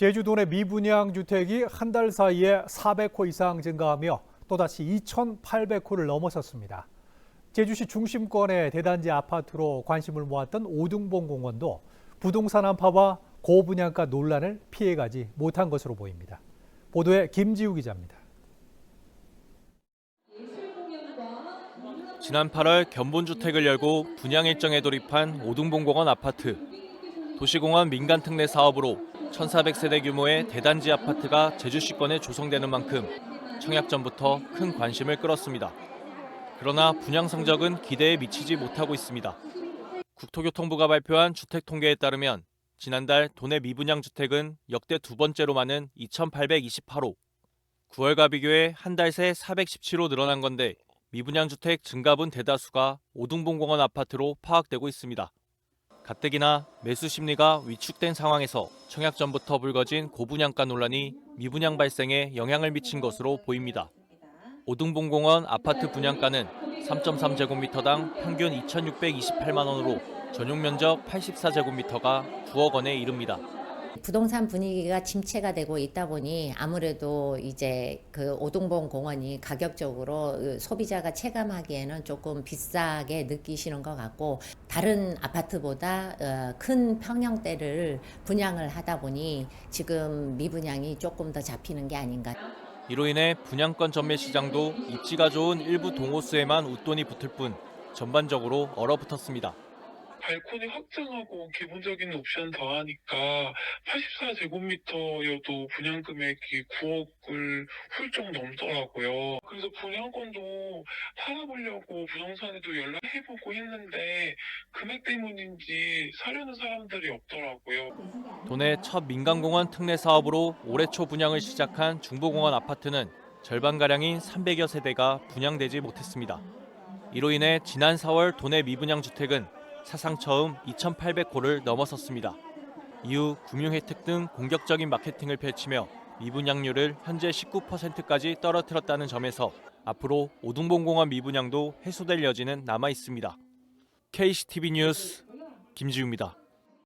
제주도 내 미분양 주택이 한 달 사이에 400호 이상 증가하며 또다시 2,800호를 넘어섰습니다. 제주시 중심권의 대단지 아파트로 관심을 모았던 오등봉 공원도 부동산 한파와 고분양가 논란을 피해가지 못한 것으로 보입니다. 보도에 김지우 기자입니다. 지난 8월 견본주택을 열고 분양 일정에 돌입한 오등봉공원 아파트. 도시공원 민간특례 사업으로 1,400세대 규모의 대단지 아파트가 제주시권에 조성되는 만큼 청약전부터 큰 관심을 끌었습니다. 그러나 분양 성적은 기대에 미치지 못하고 있습니다. 국토교통부가 발표한 주택 통계에 따르면 지난달 도내 미분양 주택은 역대 두 번째로 많은 2,828호. 9월과 비교해 한 달 새 417호 늘어난 건데 미분양 주택 증가분 대다수가 오등봉공원 아파트로 파악되고 있습니다. 가뜩이나 매수 심리가 위축된 상황에서 청약 전부터 불거진 고분양가 논란이 미분양 발생에 영향을 미친 것으로 보입니다. 오등봉공원 아파트 분양가는 3.3제곱미터당 평균 2,628만 원으로 전용 면적 84제곱미터가 9억 원에 이릅니다. 부동산 분위기가 침체가 되고 있다 보니 아무래도 이제 그 오동봉 공원이 가격적으로 그 소비자가 체감하기에는 조금 비싸게 느끼시는 것 같고 다른 아파트보다 어, 큰 평형대를 분양을 하다 보니 지금 미분양이 조금 더 잡히는 게 아닌가. 이로 인해 분양권 전매 시장도 입지가 좋은 일부 동호수에만 웃돈이 붙을 뿐 전반적으로 얼어붙었습니다. 발코니 확장하고 기본적인 옵션 더하니까 84제곱미터여도 분양 금액이 9억을 훌쩍 넘더라고요. 그래서 분양권도 팔아보려고 부동산에도 연락해보고 했는데 금액 때문인지 사려는 사람들이 없더라고요. 도내 첫 민간공원 특례 사업으로 올해 초 분양을 시작한 중부공원 아파트는 절반가량인 300여 세대가 분양되지 못했습니다. 이로 인해 지난 4월 도내 미분양 주택은 사상 처음 2,800호를 넘어섰습니다. 이후 금융 혜택 등 공격적인 마케팅을 펼치며 미분양률을 현재 19%까지 떨어뜨렸다는 점에서 앞으로 오등봉공원 미분양도 해소될 여지는 남아 있습니다. KCTV 뉴스 김지우입니다.